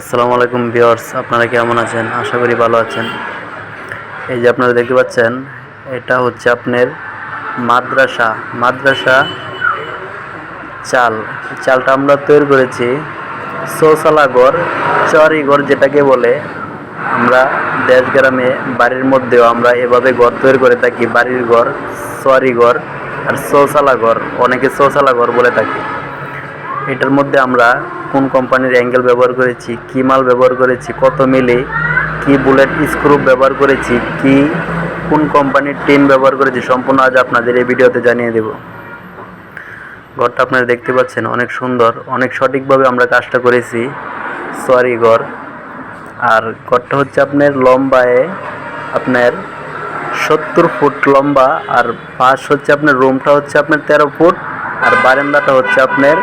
আসসালামু আলাইকুম ভিউয়ার্স, আপনারা কেমন আছেন? আশা করি ভালো আছেন। এই যে আপনারা দেখতে পাচ্ছেন, এটা হচ্ছে আপনার মাদ্রাসা মাদ্রাসা চাল। চালটা আমরা তৈরি করেছি চৌসালাগড়, চরিগড় যেটাকে বলে। আমরা দেশ গ্রামে বাড়ির মধ্যেও আমরা এভাবে ঘর তৈরি করে থাকি, বাড়ির ঘর, চরিগড় আর চৌসালাগড়, অনেকে চৌসালাগড় বলে থাকি। এটার মধ্যে আমরা কোন কোম্পানির অ্যাঙ্গেল ব্যবহার করেছি, কি মাল ব্যবহার করেছি, কত মিলে, কি বুলেট স্ক্রু ব্যবহার করেছি, কি, কোন কোম্পানির টিন ব্যবহার করেছি, সম্পূর্ণ আজ আপনাদের এই ভিডিওতে জানিয়ে দেব। ঘরটা আপনারা দেখতে পাচ্ছেন, অনেক সুন্দর, অনেক সঠিকভাবে আমরা কাজটা করেছি, সরি ঘর। আর ঘরটা হচ্ছে আপনার লম্বায় আপনার সত্তর ফুট লম্বা, আর পাশ হচ্ছে আপনার রুমটা হচ্ছে আপনার তেরো ফুট, আর বারান্দাটা হচ্ছে আপনার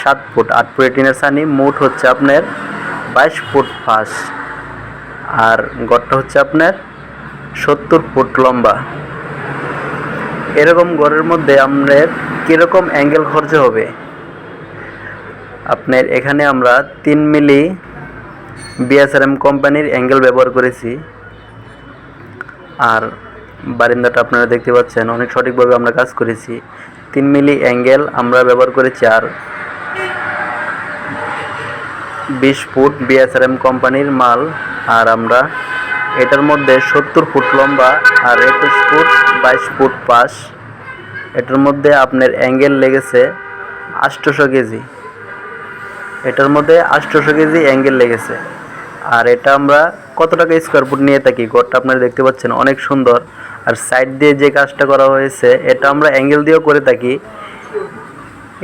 সাত ফুট আট ফুট টিনের সানি মুট হচ্ছে আপনার বাইশ ফুট ফাঁস আর গড়টা হচ্ছে আপনার সত্তর ফুট লম্বা। এরকম গড়ের মধ্যে আপনার কীরকম অ্যাঙ্গেল খরচ হবে? আপনার এখানে আমরা তিন মিলি বিএসআরএম কোম্পানির অ্যাঙ্গেল ব্যবহার করেছি। আর বারিন্দাটা আপনারা দেখতে পাচ্ছেন, অনেক সঠিকভাবে আমরা কাজ করেছি। তিন মিলি অ্যাঙ্গেল আমরা ব্যবহার করেছি, আর বিশ ফুট বিএসআরএম কোম্পানির মাল, আর আমরা এটার মধ্যে সত্তর ফুট লম্বা আর একুশ ফুট বাইশ ফুট পাশ। এটার মধ্যে আপনার অ্যাঙ্গেল লেগেছে আষ্টশো কেজি। এটার মধ্যে আষ্টশো কেজি অ্যাঙ্গেল লেগেছে। আর এটা আমরা কত টাকা স্কোয়ার ফুট নিয়ে থাকি? ঘরটা আপনারা দেখতে পাচ্ছেন অনেক সুন্দর। আর সাইড দিয়ে যে কাজটা করা হয়েছে, এটা আমরা অ্যাঙ্গেল দিয়েও করে থাকি।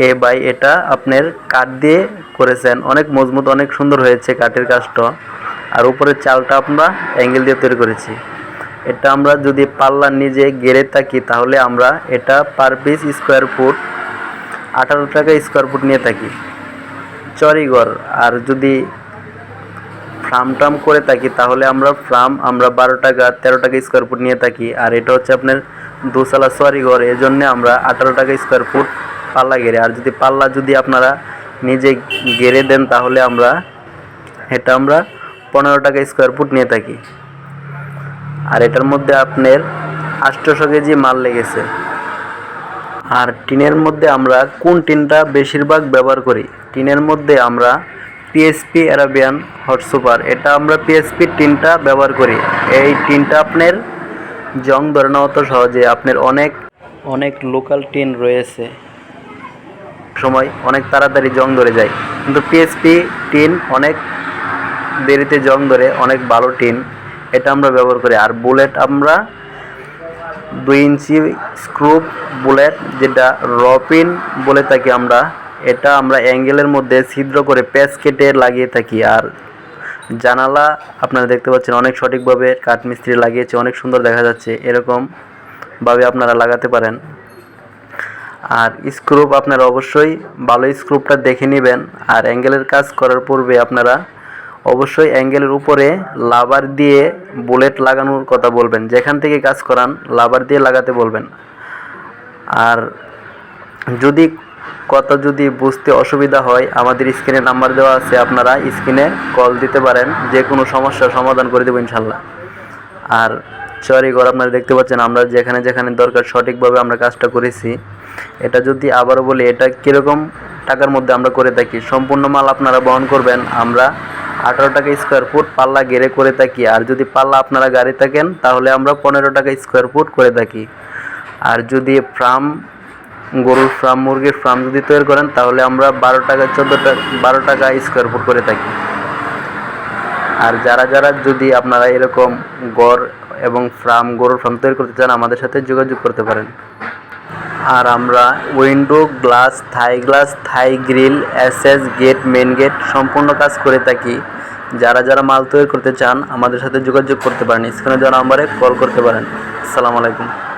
এ বাই এটা আপনার কাঠ দিয়ে করেছেন। অনেক মজবুত, অনেক সুন্দর হয়েছে কাঠের কাজটা। আর উপরের চালটা আমরা অ্যাঙ্গেল দিয়ে তৈরি করেছি। এটা আমরা যদি পাল্লা নিজে গেড়ে থাকি, তাহলে আমরা এটা পার পিস স্কোয়ার ফুট আঠারো টাকা স্কোয়ার ফুট নিয়ে থাকি। চরিগড় আর যদি ফ্রাম টাম করে থাকি, তাহলে আমরা ফ্রাম আমরা বারো টাকা, তেরো টাকা স্কোয়ার ফুট নিয়ে থাকি। আর এটা হচ্ছে আপনার দুসালা সরিঘর এই জন্যে আমরা আঠারো টাকা স্কোয়ার ফুট পাল্লা গেড়ে। আর যদি পাল্লা যদি আপনারা নিজে গেড়ে দেন, তাহলে আমরা এটা আমরা পনেরো টাকা স্কোয়ার ফুট নিয়ে থাকি। আর এটার মধ্যে আপনার আটশোশো কেজি মাল লেগেছে। আর টিনের মধ্যে আমরা কোন টিনটা বেশিরভাগ ব্যবহার করি? টিনের মধ্যে আমরা পিএসপি অ্যারাবিয়ান হট সুপার এটা আমরা পিএসপি টিনটা ব্যবহার করি। এই টিনটা আপনার জং ধরে নেওয়া তো সহজে, আপনার অনেক অনেক লোকাল টিন রয়েছে। সময় অনেক তাড়াতাড়ি জং ধরে যায়। কিন্তু পিএসপি টিন অনেক দেরিতে জং ধরে, অনেক ভালো টিন। এটা আমরা ব্যবহার করি। আর বুলেট আমরা দুই ইঞ্চি স্ক্রুপ বুলেট যেটা রপিন বলে থাকি আমরা, এটা আমরা অ্যাঙ্গেলের মধ্যে ছিদ্র করে প্যাচ কেটে লাগিয়ে থাকি। আর জানালা আপনারা দেখতে পাচ্ছেন অনেক সঠিকভাবে কাঠমিস্ত্রি লাগিয়েছে, অনেক সুন্দর দেখা যাচ্ছে। এরকমভাবে আপনারা লাগাতে পারেন। আর স্ক্রুপ আপনারা অবশ্যই ভালো স্ক্রুপটা দেখে নেবেন। আর অ্যাঙ্গেলের কাজ করার পূর্বে আপনারা অবশ্যই অ্যাঙ্গেলের উপরে লাবার দিয়ে বুলেট লাগানোর কথা বলবেন। যেখান থেকে কাজ করান লাবার দিয়ে লাগাতে বলবেন। আর যদি কথা যদি বুঝতে অসুবিধা হয়, আমাদের স্ক্রিনে নাম্বার দেওয়া আছে, আপনারা স্ক্রিনে কল দিতে পারেন। যে কোনো সমস্যার সমাধান করে দেবো ইনশাল্লাহ। আর সরি ঘর আপনারা দেখতে পাচ্ছেন আমরা যেখানে যেখানে দরকার সঠিকভাবে আমরা কাজটা করেছি। এটা যদি আবারও বলি, এটা কীরকম টাকার মধ্যে আমরা করে থাকি? সম্পূর্ণ মাল আপনারা বহন করবেন, আমরা আঠারো টাকা স্কোয়ার ফুট পাল্লা গেড়ে করে থাকি। আর যদি পাল্লা আপনারা গাড়ি থাকেন, তাহলে আমরা পনেরো টাকা স্কোয়ার ফুট করে থাকি। আর যদি ফার্ম, গরুর ফার্ম, মুরগির ফার্ম যদি তৈরি করেন, তাহলে আমরা বারো টাকা, চোদ্দ টাকা বারো টাকা স্কোয়ার ফুট করে থাকি। আর যারা যারা যদি আপনারা এরকম গড় এবং ফার্ম, গরুর ফার্ম তৈরি করতে চান, আমাদের সাথে যোগাযোগ করতে পারেন। আর আমরা window, glass, Thai glass, Thai grill, SS, gate main gate সম্পূর্ণ কাজ করে থাকি। যারা যারা মাল তৈরি করতে চান, আমাদের সাথে যোগাযোগ করতে পারেন। স্ক্রিনে যারা নাম্বারে কল করতে পারেন। আসসালামু আলাইকুম।